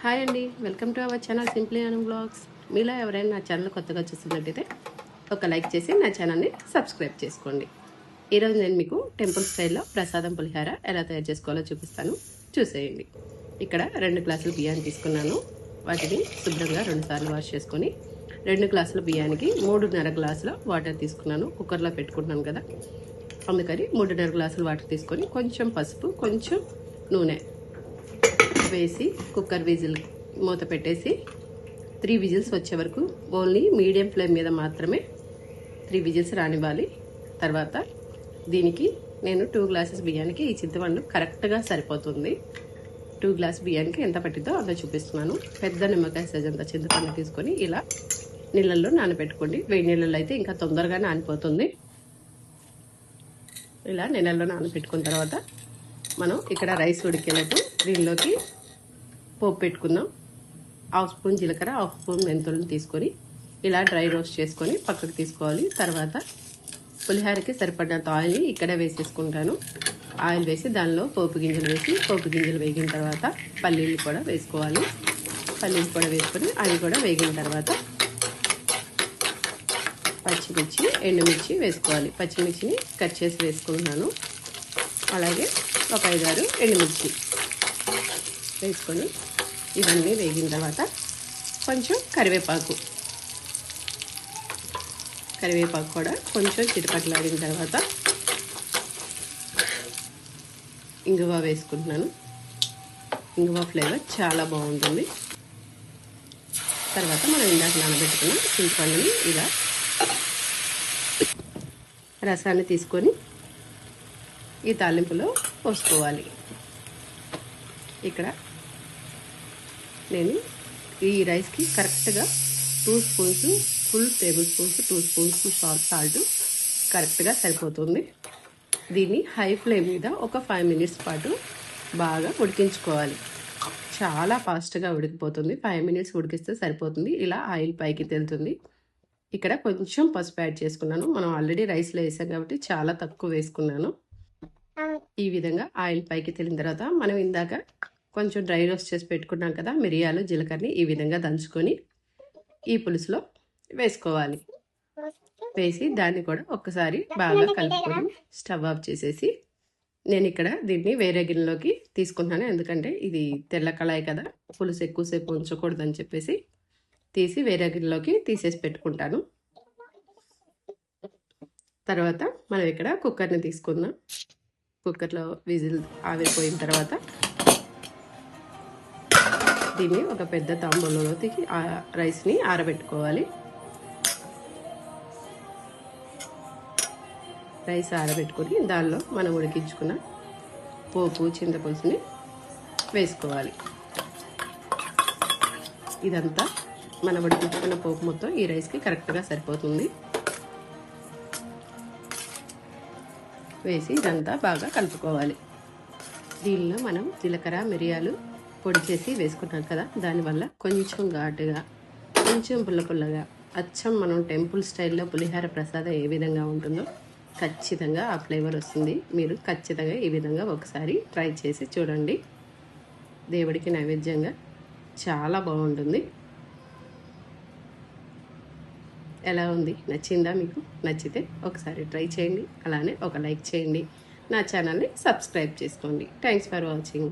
Hi అండి. Welcome to our channel simply Anu blogs. మీలో ఎవరైనా నా ఛానల్ కొత్తగా చూస్తున్నట్టయితే ఒక లైక్ చేసి నా ఛానల్ని సబ్స్క్రైబ్ చేసుకోండి. ఈరోజు నేను మీకు టెంపుల్ స్టైల్లో ప్రసాదం పులిహార ఎలా తయారు చేసుకోవాలో చూపిస్తాను. చూసేయండి. ఇక్కడ రెండు గ్లాసులు బియ్యాన్ని తీసుకున్నాను. వాటిని శుభ్రంగా రెండుసార్లు వాష్ చేసుకొని రెండు గ్లాసుల బియ్యానికి మూడున్నర గ్లాసుల వాటర్ తీసుకున్నాను. కుక్కర్లో పెట్టుకున్నాను కదా. అందుకని మూడున్నర గ్లాసులు వాటర్ తీసుకొని కొంచెం పసుపు కొంచెం నూనె వేసి కుక్కర్ విజిల్ మూత పెట్టేసి త్రీ విజిల్స్ వచ్చే వరకు ఓన్లీ మీడియం ఫ్లేమ్ మీద మాత్రమే త్రీ విజిల్స్ రానివ్వాలి. తర్వాత దీనికి నేను టూ గ్లాసెస్ బియ్యానికి ఈ చింతపండు కరెక్ట్గా సరిపోతుంది. టూ గ్లాస్ బియ్యానికి ఎంత పట్టిందో అంత చూపిస్తున్నాను. పెద్ద నిమ్మకాయ సైజ్ అంత చింతపండు తీసుకొని ఇలా నీళ్ళల్లో నానబెట్టుకోండి. వేడి నీళ్ళల్లో అయితే ఇంకా తొందరగా నానిపోతుంది. ఇలా నీళ్ళల్లో నానబెట్టుకున్న తర్వాత మనం ఇక్కడ రైస్ ఉడికేలోపు దీనిలోకి పోపు పెట్టుకుందాం. హాఫ్ స్పూన్ జీలకర్ర హాఫ్ స్పూన్ మెంతులను తీసుకొని ఇలా డ్రై రోస్ట్ చేసుకొని పక్కకు తీసుకోవాలి. తర్వాత పులిహోరకి సరిపడినంత ఆయిల్ని ఇక్కడే వేసేసుకుంటాను. ఆయిల్ వేసి దానిలో పోపు గింజలు వేసి పోపు గింజలు వేగిన తర్వాత పల్లీలు కూడా వేసుకోవాలి. పల్లీలు కూడా వేసుకొని అవి కూడా వేగిన తర్వాత పచ్చిమిర్చి ఎండుమిర్చి వేసుకోవాలి. పచ్చిమిర్చిని కట్ చేసి వేసుకుంటున్నాను. అలాగే ఒక ఐదారు ఎండుమిర్చి వేసుకొని ఇవన్నీ వేగిన తర్వాత కొంచెం కరివేపాకు. కరివేపాకు కూడా కొంచెం చిటపట్లాడిన తర్వాత ఇంగువ వేసుకుంటున్నాను. ఇంగువ ఫ్లేవర్ చాలా బాగుంటుంది. తర్వాత మనం ఇందాక నానబెట్టుకున్న చింతపండుని ఇలా రసాన్ని తీసుకొని ఈ తాలింపులో పోసుకోవాలి. ఇక్కడ నేను ఈ రైస్కి కరెక్ట్గా two spoons full tablespoons two spoons salt salt కరెక్ట్గా సరిపోతుంది. దీన్ని హై ఫ్లేమ్ మీద ఒక ఫైవ్ మినిట్స్ పాటు బాగా ఉడికించుకోవాలి. చాలా ఫాస్ట్గా ఉడికిపోతుంది. ఫైవ్ మినిట్స్ ఉడికిస్తే సరిపోతుంది. ఇలా ఆయిల్ పైకి తెలుతుంది. ఇక్కడ కొంచెం పసుపు యాడ్ చేసుకున్నాను. మనం ఆల్రెడీ రైస్లో వేసాం కాబట్టి చాలా తక్కువ వేసుకున్నాను. ఈ విధంగా ఆయిల్ పైకి తెలిన తర్వాత మనం ఇందాక కొంచెం డ్రై రోస్ట్ చేసి పెట్టుకున్నాం కదా మిరియాలు జీలకర్రని ఈ విధంగా దంచుకొని ఈ పులుసులో వేసుకోవాలి. వేసి దాన్ని కూడా ఒక్కసారి బాగా కలుపుకొని స్టవ్ ఆఫ్ చేసేసి నేను ఇక్కడ దీన్ని వేరే గిన్నెలోకి తీసుకుంటున్నాను. ఎందుకంటే ఇది తెల్ల కళాయి కదా పులుసు ఎక్కువసేపు ఉంచకూడదని చెప్పేసి తీసి వేరే గిన్నెలోకి తీసేసి పెట్టుకుంటాను. తర్వాత మనం ఇక్కడ కుక్కర్ని తీసుకుందాం. కుక్కర్లో విజిల్ ఆవిరిపోయిన తర్వాత దీన్ని ఒక పెద్ద తాంబూలంలోకి రైస్ని ఆరబెట్టుకోవాలి. రైస్ ఆరబెట్టుకొని దానిలో మనం ఉడికించుకున్న పోపు చింతపులుసుని వేసుకోవాలి. ఇదంతా మనం ఉడికించుకున్న పోపు మొత్తం ఈ రైస్కి కరెక్ట్గా సరిపోతుంది. వేసి ఇదంతా బాగా కలుపుకోవాలి. దీనిలో మనం జీలకర్ర మిరియాలు పొడి చేసి వేసుకున్నాం కదా దానివల్ల కొంచెం ఘాటుగా కొంచెం పుల్ల పుల్లగా అచ్చం మనం టెంపుల్ స్టైల్లో పులిహార ప్రసాదం ఏ విధంగా ఉంటుందో ఖచ్చితంగా ఆ ఫ్లేవర్ వస్తుంది. మీరు ఖచ్చితంగా ఈ విధంగా ఒకసారి ట్రై చేసి చూడండి. దేవుడికి నైవేద్యంగా చాలా బాగుంటుంది. ఎలా ఉంది? నచ్చిందా మీకు? నచ్చితే ఒకసారి ట్రై చేయండి. అలానే ఒక లైక్ చేయండి. నా ఛానల్ని సబ్స్క్రైబ్ చేసుకోండి. Thanks for watching.